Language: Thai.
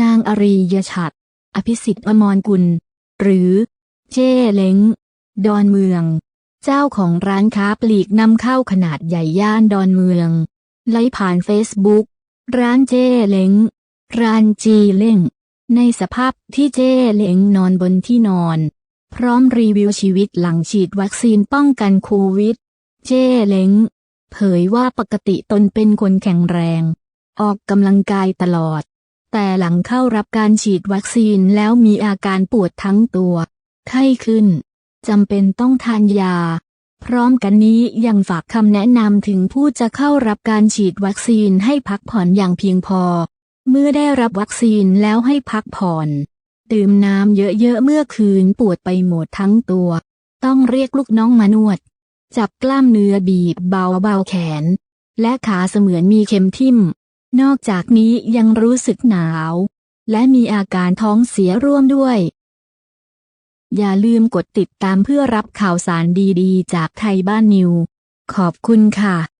นางอรียชัด อภิสิทธิ์อมรกุล หรือ เจ้เล้ง ดอนเมือง เจ้าของร้านค้าปลีกนำเข้าขนาดใหญ่ย่านดอนเมือง ไล่ผ่านเฟซบุ๊ก ร้านเจ้เล้ง ร้านจีเล้ง ในสภาพที่เจ้เล้งนอนบนที่นอน พร้อมรีวิวชีวิตหลังฉีดวัคซีนป้องกันโควิด เจ้เล้ง เผยว่าปกติตนเป็นคนแข็งแรง ออกกำลังกายตลอด แต่หลังเข้ารับการฉีดวัคซีนแล้วมีอาการปวดทั้งตัว ไข้ขึ้น จำเป็นต้องทานยา พร้อมกันนี้ยังฝากคำแนะนำถึงผู้จะเข้ารับการฉีดวัคซีนให้พักผ่อนอย่างเพียงพอ เมื่อได้รับวัคซีนแล้วให้พักผ่อน ดื่มน้ำเยอะๆเมื่อคืนปวดไปหมดทั้งตัว ต้องเรียกลูกน้องมานวด จับกล้ามเนื้อบีบเบาๆแขน และขาเสมือนมีเข็มทิ่ม นอกจากนี้ยังรู้สึกหนาว และมีอาการท้องเสียร่วมด้วย อย่าลืมกดติดตามเพื่อรับข่าวสารดีๆ จากไทยบ้านนิว ขอบคุณค่ะ